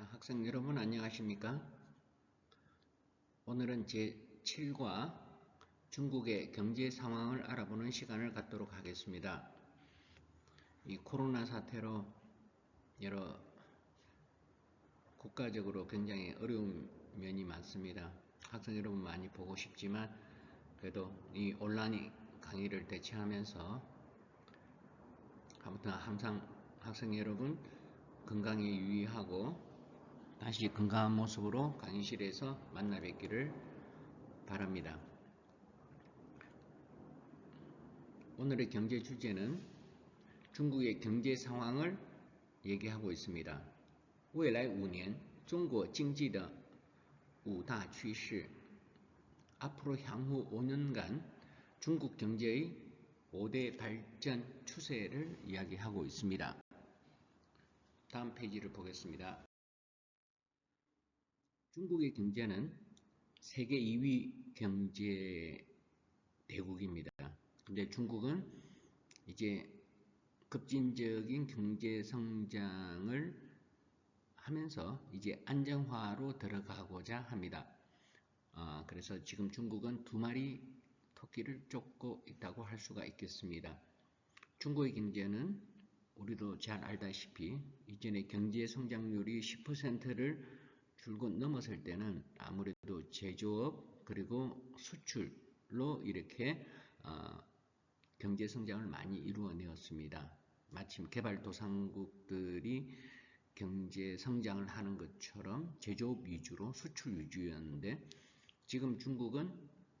자, 학생 여러분 안녕하십니까? 오늘은 제7과 중국의 경제 상황을 알아보는 시간을 갖도록 하겠습니다. 이 코로나 사태로 여러 국가적으로 굉장히 어려운 면이 많습니다. 학생 여러분 많이 보고 싶지만 그래도 이 온라인 강의를 대체하면서 아무튼 항상 학생 여러분 건강에 유의하고 다시 건강한 모습으로 강의실에서 만나 뵙기를 바랍니다. 오늘의 경제 주제는 중국의 경제 상황을 얘기하고 있습니다. 未来5年中国经济的五大趋势 앞으로 향후 5년간 중국 경제의 5대 발전 추세를 이야기하고 있습니다. 다음 페이지를 보겠습니다. 중국의 경제는 세계 2위 경제 대국입니다. 근데 중국은 이제 급진적인 경제 성장을 하면서 이제 안정화로 들어가고자 합니다. 어, 그래서 지금 중국은 두 마리 토끼를 쫓고 있다고 할 수가 있겠습니다. 중국의 경제는 우리도 잘 알다시피 이전에 경제 성장률이 10%를 줄곧 넘었을 때는 아무래도 제조업 그리고 수출로 이렇게 어, 경제 성장을 많이 이루어내었습니다. 마침 개발도상국들이 경제 성장을 하는 것처럼 제조업 위주로 수출 위주였는데 지금 중국은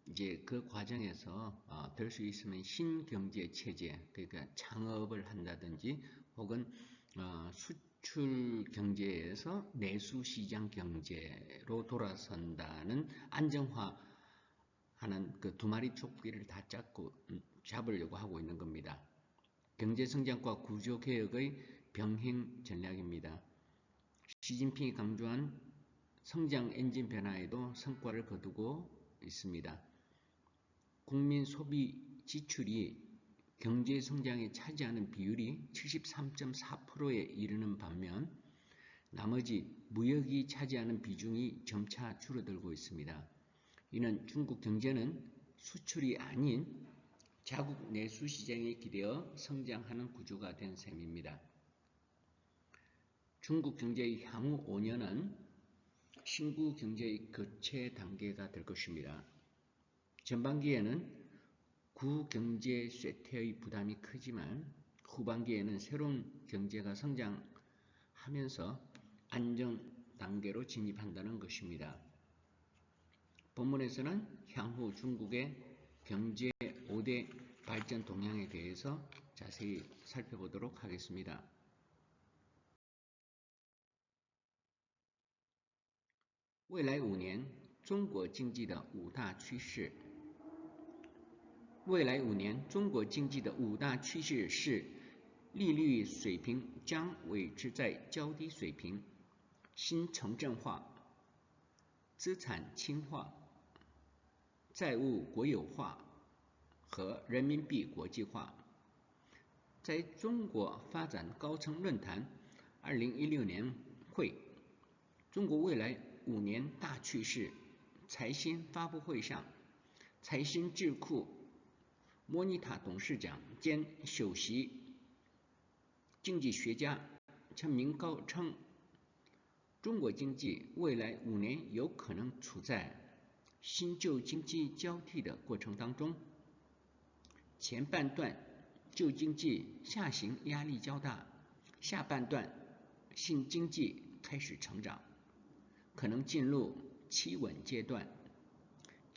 이제 그 과정에서 어, 될수 있으면 신경제 체제 그러니까 창업을 한다든지 혹은 어, 수출 수출 경제에서 내수 시장 경제로 돌아선다는 안정화하는 그 두 마리 촉기를 다 잡고 음, 잡으려고 하고 있는 겁니다. 경제 성장과 구조 개혁의 병행 전략입니다. 시진핑이 강조한 성장 엔진 변화에도 성과를 거두고 있습니다. 국민 소비 지출이 경제 성장에 차지하는 비율이 73.4%에 이르는 반면 나머지 무역이 차지하는 비중이 점차 줄어들고 있습니다. 이는 중국 경제는 수출이 아닌 자국 내수 시장에 기대어 성장하는 구조가 된 셈입니다. 중국 경제의 향후 5년은 신구 경제의 교체 단계가 될 것입니다. 전반기에는 구경제 쇠퇴의 부담이 크지만 후반기에는 새로운 경제가 성장하면서 안정 단계로 진입한다는 것입니다. 본문에서는 향후 중국의 경제 5대 발전 동향에 대해서 자세히 살펴보도록 하겠습니다. 未来五年中国经济的五大趋势 未来五年，中国经济的五大趋势是：利率水平将维持在较低水平，新城镇化、资产轻化、债务国有化和人民币国际化。在中国发展高层论坛二零一六年会中国未来五年大趋势财新发布会上，财新智库。莫尼塔董事长兼首席经济学家陈明高称，中国经济未来五年有可能处在新旧经济交替的过程当中。前半段旧经济下行压力较大，下半段新经济开始成长，可能进入企稳阶段。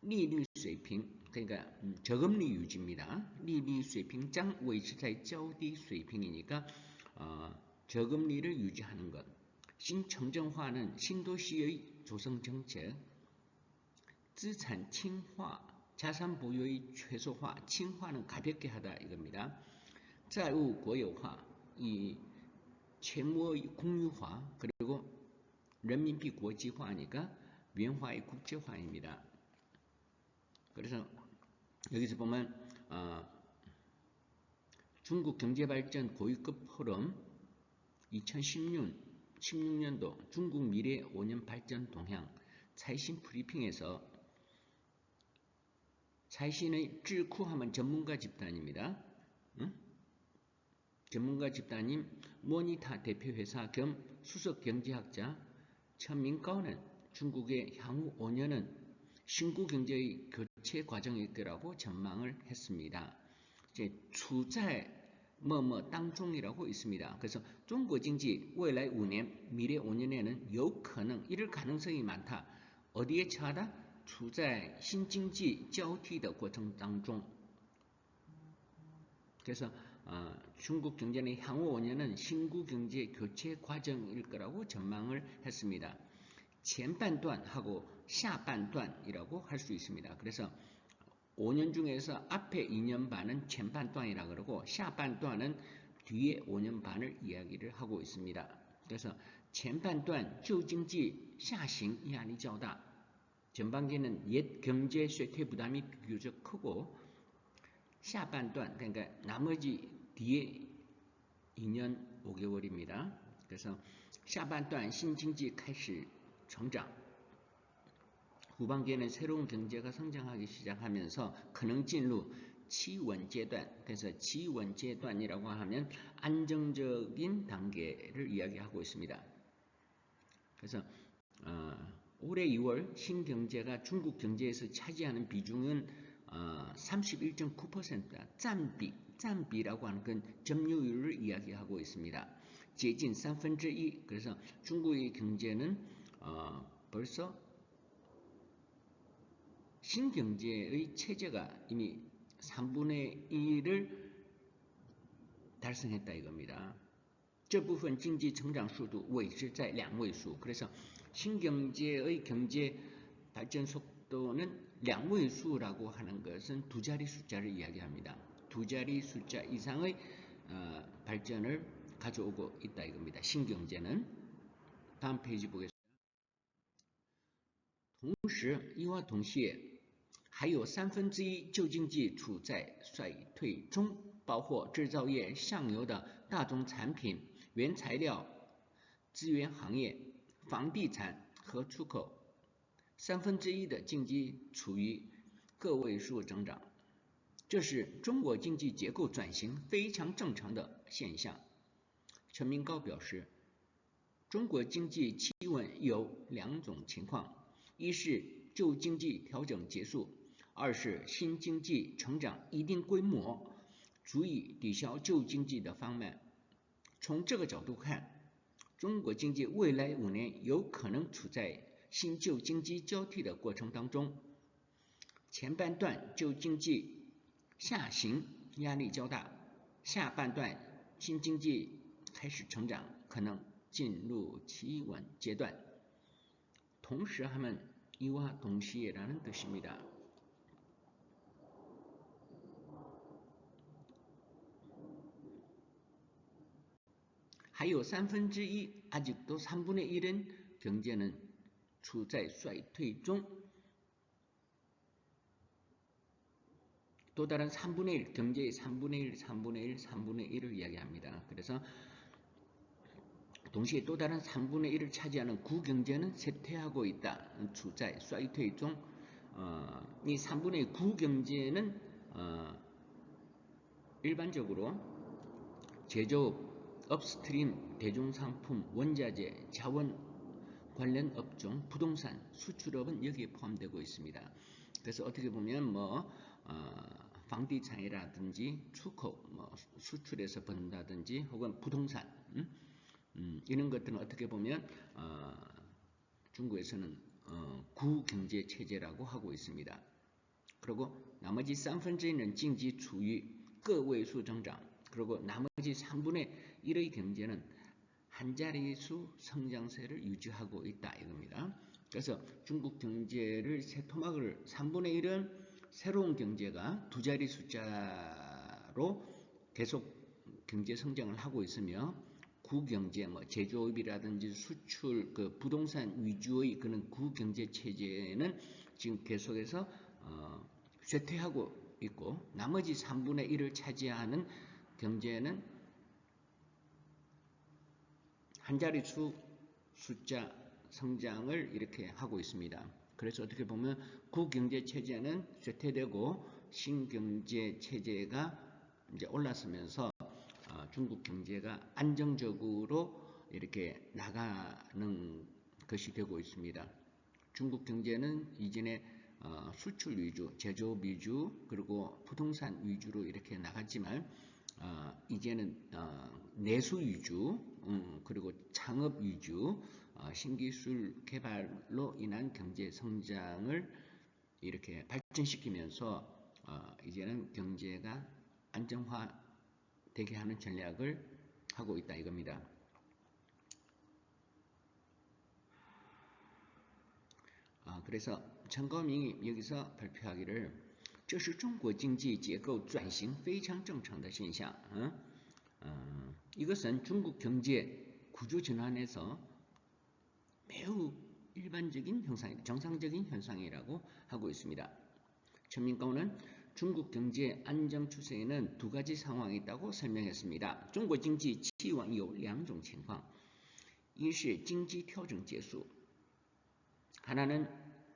利率水平，그러니까저금리유지입니다利率水平将维持在较低水平이니까어저금리를유지하는 것。 신청정화는 신도시의 조성 정책,资产 轻化, 자산 보유의 최소화, 轻化는 가볍게 하다 이겁니다. 债务 国有化, 이 채무의 공유화, 그리고人民币 国际化하니까 위안화의 국제화입니다. 그래서 여기서 보면 어, 중국 경제발전 고위급 포럼 2016 16년도 중국 미래 5년 발전 동향 차이신 브리핑에서 차이신의 쯔쿠하면 전문가 집단입니다. 응? 전문가 집단인 모니타 대표회사 겸 수석 경제학자 천민가오는 중국의 향후 5년은 신구 경제의 교 체 과정일 거라고 전망을 했습니다. 이제 추在 뭐뭐 땅중이라고 있습니다. 그래서 중국 경제 未来 5년, 미래 5년에는 有可能 이럴 가능성이 많다. 어디에 처하다? 处在 신经济 交替的过程当中. 그래서 어, 중국 경제는 향후 5년은 신구 경제 교체 과정일 거라고 전망을 했습니다. 前半段하고 下半段이라고 할 수 있습니다. 그래서 5년 중에서 앞에 2년 반은 前半段이라 그러고 下半段은 뒤에 5년 반을 이야기를 하고 있습니다. 그래서 前半段旧经济下行压力较大. 전반기는 옛 경제 쇠퇴 부담이 비교적 크고 下半段 그러니까 나머지 뒤에 2년 5개월입니다. 그래서 下半段 신经济 开始 成长 후반기에는 새로운 경제가 성장하기 시작하면서 그능 진루 치원阶段 그래서 치원阶段이라고 하면 안정적인 단계를 이야기하고 있습니다. 그래서 어, 올해 2월 신경제가 중국 경제에서 차지하는 비중은 어, 31.9%다. 짬비, 짬비라고 하는 건 점유율을 이야기하고 있습니다.接近 3分之2 그래서 중국의 경제는 어, 벌써 신경제의 체제가 이미 3분의 1을 달성했다 이겁니다. 这部分经济成长速度维持在两位数. 그래서 신경제의 경제 발전 속도는 两位数라고 하는 것은 두 자리 숫자를 이야기합니다. 두 자리 숫자 이상의 어, 발전을 가져오고 있다 이겁니다. 신경제는 다음 페이지 보겠습니다. 同时，이와同시에 还有三分之一旧经济处在衰退中，包括制造业上游的大宗产品、原材料、资源行业、房地产和出口。三分之一的经济处于个位数增长，这是中国经济结构转型非常正常的现象。陈明高表示，中国经济企稳有两种情况：一是旧经济调整结束。二是新经济成长一定规模，足以抵消旧经济的放慢。从这个角度看，中国经济未来五年有可能处在新旧经济交替的过程当中。前半段旧经济下行压力较大，下半段新经济开始成长，可能进入企稳阶段。同时，他们이와동시에라는뜻입니다 还有三分之一 아직도 3분의 1은 경제는 处在衰退中. 또 다른 3분의 1, 경제의 3분의 1, 3분의 1, 3분의 1을 이야기합니다. 그래서 동시에 또 다른 3분의 1을 차지하는 구경제는 쇠퇴하고 있다. 处在衰退中. 어, 이 3분의 9경제는 어, 일반적으로 제조업, 업스트림, 대중상품, 원자재, 자원 관련 업종, 부동산, 수출업은 여기에 포함되고 있습니다. 그래서 어떻게 보면 뭐 어, 방디차이라든지出口, 뭐 수출해서 번다든지 혹은 부동산 음? 음, 이런 것들은 어떻게 보면 어, 중국에서는 어, 구경제 체제라고 하고 있습니다. 그리고 나머지 3分之1는经济 处于个位数增长 그리고 나머지 3분의 1의 경제는 한 자릿수 성장세를 유지하고 있다 이겁니다. 그래서 중국 경제를 세 토막을 3분의 1은 새로운 경제가 두 자리 숫자로 계속 경제 성장을 하고 있으며 구경제, 뭐 제조업이라든지 수출, 그 부동산 위주의 그런 구경제 체제는 지금 계속해서 어, 쇠퇴하고 있고 나머지 3분의 1을 차지하는 경제는 한 자릿수 숫자 성장을 이렇게 하고 있습니다. 그래서 어떻게 보면 구경제 체제는 쇠퇴되고 신경제 체제가 이제 올라서면서 어, 중국 경제가 안정적으로 이렇게 나가는 것이 되고 있습니다. 중국 경제는 이전에 어, 수출 위주, 제조업 위주, 그리고 부동산 위주로 이렇게 나갔지만 어, 이제는 내수 위주, 음, 그리고 창업 위주, 신기술 개발로 인한 경제 성장을 이렇게 발전시키면서 이제는 경제가 안정화 되게 하는 전략을 하고 있다 이겁니다. 아, 그래서 천거민이 여기서 발표하기를 这是中国经济结构转型非常正常的现象. 어, 이것은 중국 경제 구조 전환에서 매우 일반적인 현상, 정상적인 현상이라고 하고 있습니다. 천민가오는 중국 경제 안정 추세에는 두 가지 상황이 있다고 설명했습니다. 중국 경제 期望有两种情况一是经济调整结束 하나는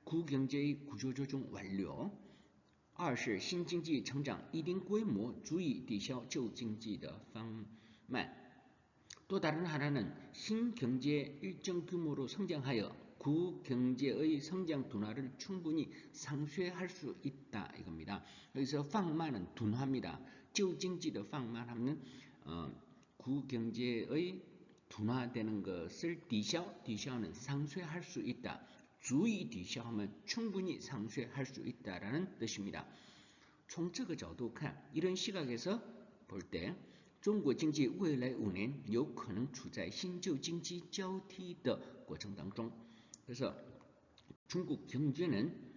구경제의 구조조정 완료 二是新经济成长一定规模足以抵消旧经济的放慢또 다른 하나는 신경제 일정 규모로 성장하여 구경제의 성장 둔화를 충분히 상쇄할 수 있다 이겁니다. 여기서 방만은 둔화입니다. 旧经济的放慢하면 어, 구경제의 둔화되는 것을 디샤, 디샤는 상쇄할 수 있다. 주의 디샤하면 충분히 상쇄할 수 있다라는 뜻입니다. 从这个角度看, 이런 시각에서 볼 때, 中国经济未来五年有可能处在新旧经济交替的过程当中。 그래서 중국 경제는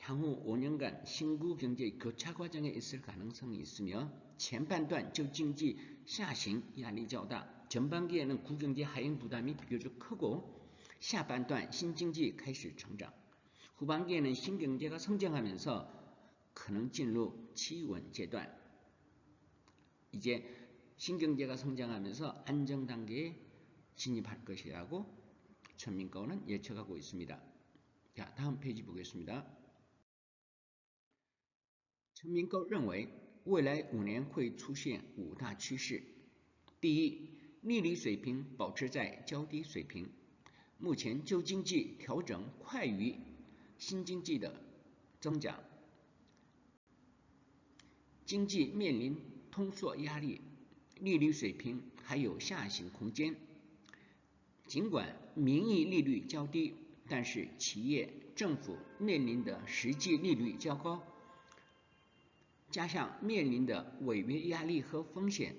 향후 5년간 신구 경제 교차 과정에 있을 가능성이 있으며 前半段旧经济下行压力较大 전반기에는 구경제 하행 부담이 비교적 크고 下半段 신经济 开始成长 후반기에는 신경제가 성장하면서 可能进入企稳阶段 이제 신경제가 성장하면서 안정 단계에 진입할 것이라고 천민가오는 예측하고 있습니다. 자, 다음 페이지 보겠습니다. 陈明高认为，未来五年会出现五大趋势。第一，利率水平保持在较低水平。 目前旧经济调整快于新经济的增长。经济面临通缩压力，利率水平还有下行空间。尽管名义利率较低，但是企业、政府面临的实际利率较高，加上面临的违约压力和风险，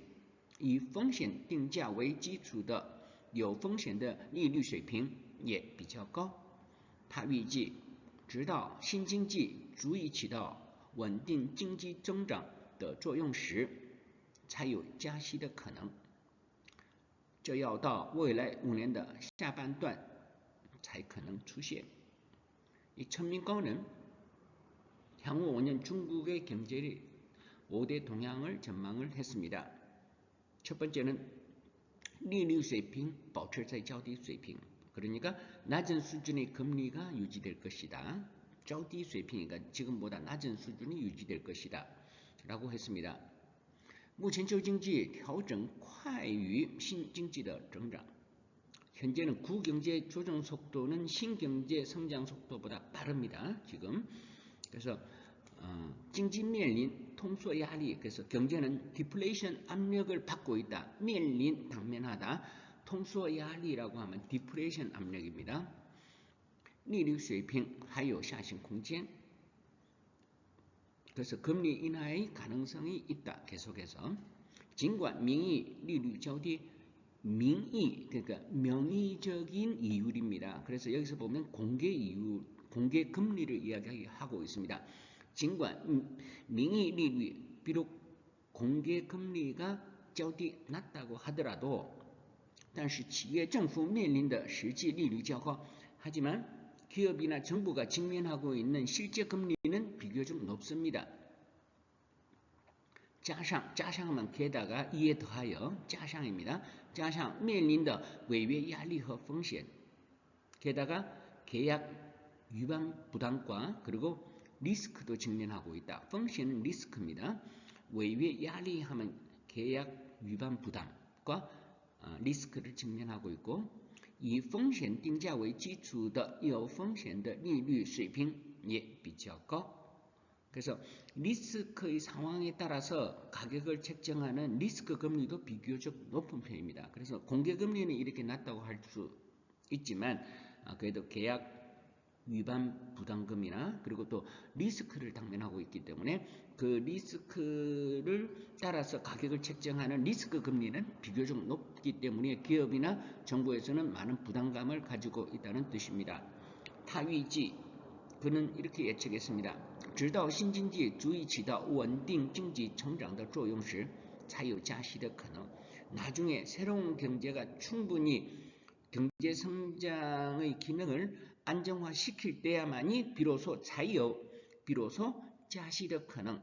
以风险定价为基础的有风险的利率水平也比较高。他预计，直到新经济足以起到稳定经济增长的作用时，才有加息的可能。这要到未来五年的下半段才可能出现。이 천민권은 향후 5년 중국의 경제의 5대 동향을 전망을 했습니다. 첫 번째는 利率 水平 保持在较低水平 그러니까 낮은 수준의 금리가 유지될 것이다. 较低水平그러니까 지금보다 낮은 수준이 유지될 것이다. 라고 했습니다. 目前旧经济调整快于新经济的增长. 현재는 구경제 조정 속도는 신경제 성장 속도보다 빠릅니다. 지금 그래서 어,经济 面临 통수压力 그래서 경제는 디플레이션 압력을 받고 있다. 面临 당면하다. 통수压力라고 하면 디플레이션 압력입니다. 利率水平还有下行空间 그래서 금리 인하의 가능성이 있다. 계속해서 尽管名义利率较低，名义 그러니까 명의적인 이율입니다. 그래서 여기서 보면 공개 이율, 공개 금리를 이야기하고 있습니다. 尽管 名义 利率 비록 공개 금리가 较低 낮다고 하더라도 但是企业政府面临的实际利率较高 하지만 기업이나 정부가 직면하고 있는 실제 금리는 비교적 높습니다. 加上加上만 게다가 이에 더하여 加上입니다. 加上面临的违约压力和风险 게다가 계약 위반 부담과 그리고 리스크도 직면하고 있다.风险은 리스크입니다.违约 压力 하면 계약 위반 부담과 리스크를 직면하고 있고 以风险定价为基础的有风险的利率水平也比较高。 그래서 리스크의 상황에 따라서 가격을 책정하는 리스크 금리도 비교적 높은 편입니다. 그래서 공개 금리는 이렇게 낮다고 할 수 있지만 그래도 계약 위반 부담금이나 그리고 또 리스크를 당면하고 있기 때문에 그 리스크를 따라서 가격을 책정하는 리스크 금리는 비교적 높기 때문에 기업이나 정부에서는 많은 부담감을 가지고 있다는 뜻입니다. 타위지 그는 이렇게 예측했습니다. 直到新经济主义起到稳定经济成长的作用时才有加息的可能. 나중에 새로운 경제가 충분히 경제 성장의 기능을 안정화시킬 때야만이 비로소 자유, 비로소 자시의 가능,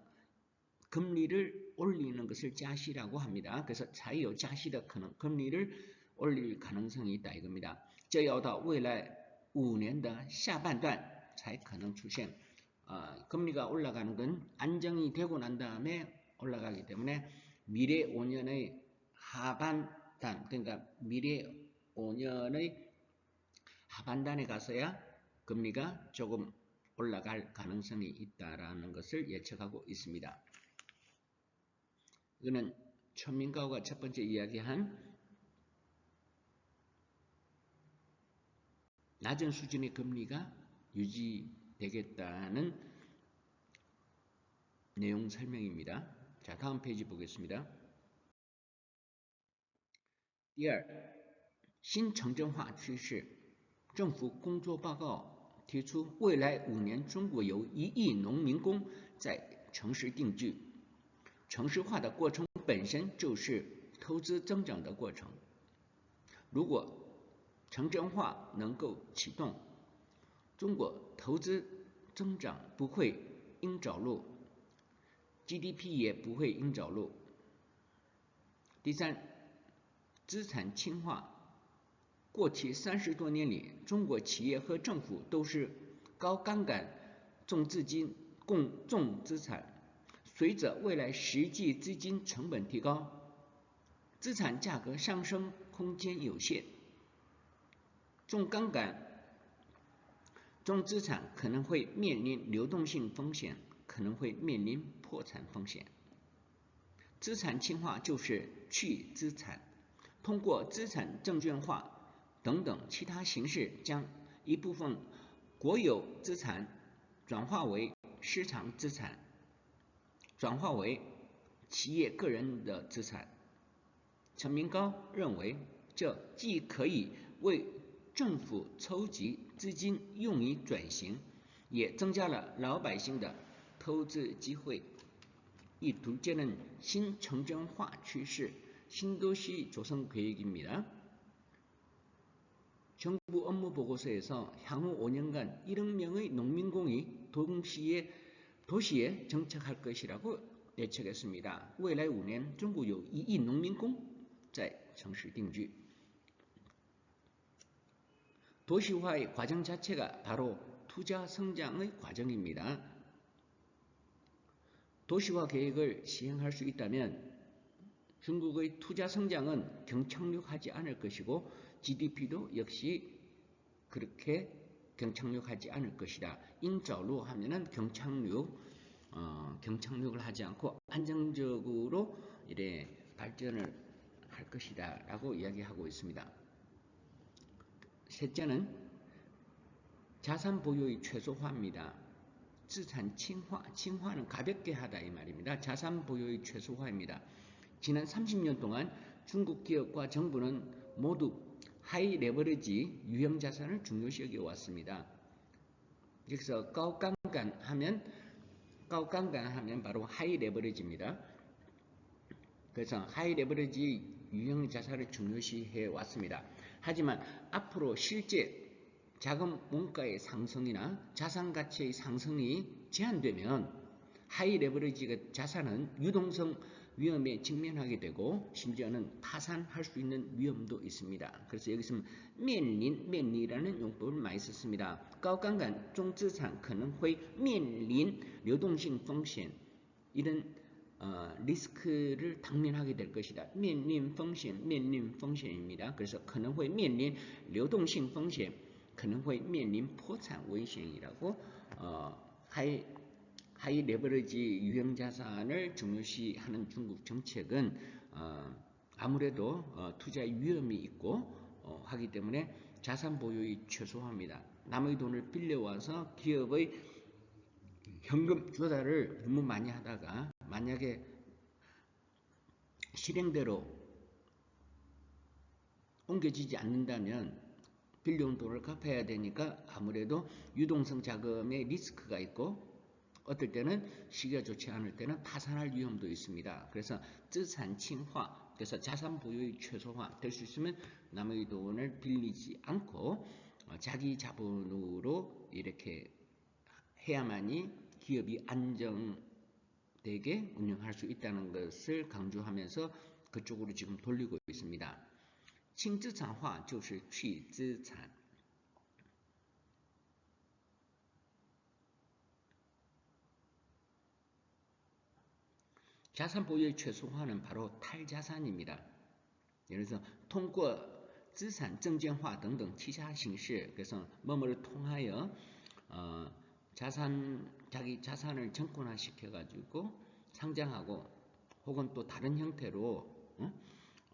금리를 올리는 것을 자시라고 합니다. 그래서 자유 자시의 가능, 금리를 올릴 가능성이 있다 이겁니다. 这要到未来五年的下半段才可能出现 어, 금리가 올라가는 건 안정이 되고 난 다음에 올라가기 때문에 미래 5년의 하반단 그러니까 미래 5년의 하반단에 가서야 금리가 조금 올라갈 가능성이 있다라는 것을 예측하고 있습니다. 이거는 천민가오가 첫 번째 이야기한 낮은 수준의 금리가 유지되겠다는 내용 설명입니다. 자, 다음 페이지 보겠습니다. 第二，新城镇化趋势，政府工作报告 提出，未来五年中国有一亿农民工在城市定居。城市化的过程本身就是投资增长的过程。如果城镇化能够启动，中国投资增长不会硬着陆，GDP 也不会硬着陆。第三，资产轻化。过去三十多年里，中国企业和政府都是高杠杆重资金共重资产。随着未来实际资金成本提高，资产价格上升空间有限，重杠杆、重资产可能会面临流动性风险，可能会面临破产风险。资产轻化就是去资产，通过资产证券化等等其他形式，将一部分国有资产转化为市场资产。转化为企业个人的资产。陈明高认为，这既可以为政府筹集资金用于转型，也增加了老百姓的投资机会。이둘째는신청정화趋势신도시조성계획입니다 정부업무보고서에서향후5년간1억명의농민공이동시에 도시에 정착할 것이라고 예측했습니다. 未来5年 중국 有1亿 农民工在城市定居. 도시화의 과정 자체가 바로 투자 성장의 과정입니다. 도시화 계획을 시행할 수 있다면 중국의 투자 성장은 경착륙하지 않을 것이고 GDP도 역시 그렇게 경착륙하지 않을 것이다. 인자로 하면은 경착륙 어, 경착륙을 하지 않고 안정적으로 이래 발전을 할 것이다 라고 이야기하고 있습니다. 셋째는 자산 보유의 최소화입니다.資산 칭화, 칭화는 가볍게 하다 이 말입니다. 자산 보유의 최소화입니다. 지난 30년 동안 중국 기업과 정부는 모두 하이 레버리지 유형 자산을 중요시 여겨 왔습니다. 그래서 까우깡간 하면 까우깡간 하면 바로 하이 레버리지입니다. 그래서 하이 레버리지 유형 자산을 중요시해 왔습니다. 하지만 앞으로 실제 자금 원가의 상승이나 자산 가치의 상승이 제한되면 하이 레버리지 그 자산은 유동성 위험에 직면하게 되고 심지어는 파산할 수 있는 위험도 있습니다. 그래서 여기서 면린, 면리라는 용법을 많이 썼습니다. 高杠杆 中资产 可能会面临流动性风险 이런 어, 리스크를 당면하게 될 것이다. 面临风险,面临风险입니다. 그래서 可能会面临流动性风险,可能会面临破产危险이라고 어, 하이 하이 레버리지 유형 자 산을 중요시하는 중국 정책은 어, 아무래도 어, 투자 위험이 있고 어, 하기 때문에 자산 보유이 최소화합니다. 남의 돈을 빌려와서 기업의 현금 조달을 너무 많이 하다가 만약에 실행대로 옮겨지지 않는다면 빌려온 돈을 갚아야 되니까 아무래도 유동성 자금의 리스크가 있고 어떨 때는 시기가 좋지 않을 때는 파산할 위험도 있습니다. 그래서资产 칭화, 그래서 자산 보유의 최소화 될 수 있으면 남의 돈을 빌리지 않고 어, 자기 자본으로 이렇게 해야만이 기업이 안정되게 운영할 수 있다는 것을 강조하면서 그쪽으로 지금 돌리고 있습니다. 轻资产化就是去资产。 자산 보유의 최소화는 바로 탈자산입니다. 예를 들어서 통과资产 证券化 등등其他 形式 그래서 뭐뭐를 통하여 어, 자산 자기 자산을 정권화 시켜 가지고 상장하고 혹은 또 다른 형태로 어?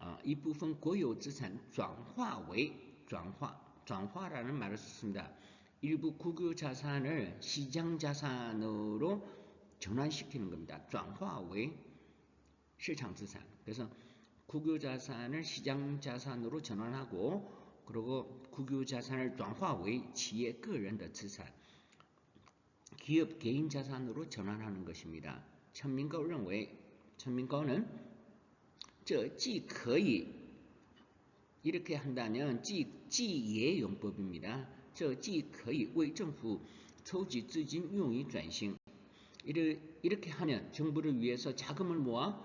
어, 이 부분 고유资产 转化为 转化 转化라는 말을 썼습니다. 일부 국유 자산을 시장 자산으로 전환시키는 겁니다. 转化为 시장 자산. 그래서 국유 자산을 시장 자산으로 전환하고 그리고 국유 자산을 转化为 企业 个人的 资产. 기업 개인 자산으로 전환하는 것입니다. 천민거 认为 천민거는 这既可以 이렇게 한다면 既既也 용법입니다. 这既可以为政府筹集资金用于转型 이렇게 하면 정부를 위해서 자금을 모아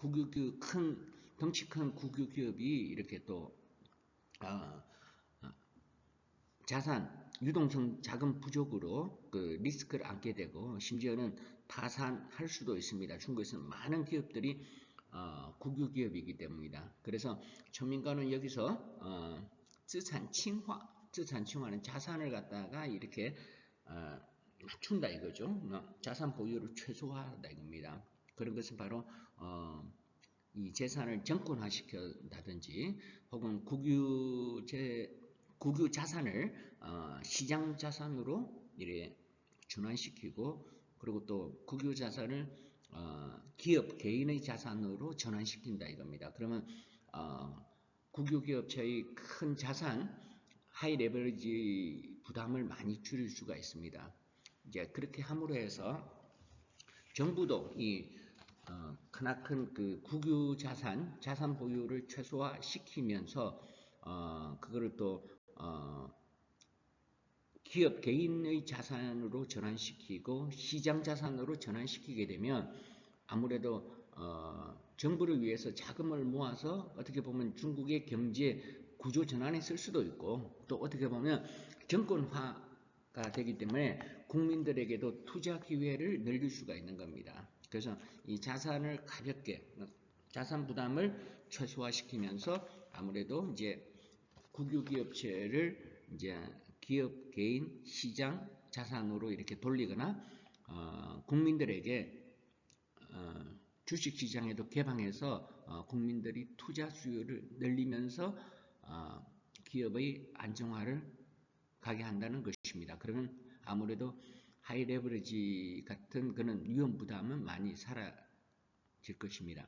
국유 그 큰 덩치큰 국유기업이 이렇게 또 아, 아, 자산 유동성 자금 부족으로 그 리스크를 안게 되고 심지어는 파산할 수도 있습니다. 중국에서는 많은 기업들이 어, 국유기업이기 때문이다. 그래서 전민가는 여기서 어, 자산 칭화, 자산 칭화는 자산을 갖다가 이렇게 어, 낮춘다 이거죠. 어, 자산 보유를 최소화한다 이겁니다. 그런 것은 바로 어, 이 재산을 정권화시켰다든지 혹은 국유 재 국유 자산을 어, 시장 자산으로 이래 전환시키고 그리고 또 국유 자산을 어, 기업 개인의 자산으로 전환시킨다 이겁니다. 그러면 어, 국유 기업체의 큰 자산 하이 레버리지 부담을 많이 줄일 수가 있습니다. 이제 그렇게 함으로 해서 정부도 이 어, 크나큰 그 국유 자산, 자산 보유를 최소화시키면서 어, 그거를 또 어, 기업 개인의 자산으로 전환시키고 시장 자산으로 전환시키게 되면 아무래도 어, 정부를 위해서 자금을 모아서 어떻게 보면 중국의 경제 구조 전환에 쓸 수도 있고 또 어떻게 보면 정권화가 되기 때문에 국민들에게도 투자 기회를 늘릴 수가 있는 겁니다. 그래서 이 자산을 가볍게 자산 부담을 최소화시키면서 아무래도 이제 국유기업체를 이제 기업, 개인, 시장, 자산으로 이렇게 돌리거나 어, 국민들에게 어, 주식시장에도 개방해서 어, 국민들이 투자 수요를 늘리면서 어, 기업의 안정화를 가게 한다는 것입니다. 그러면 아무래도 하이 레버리지 같은 그런 위험 부담은 많이 사라질 것입니다.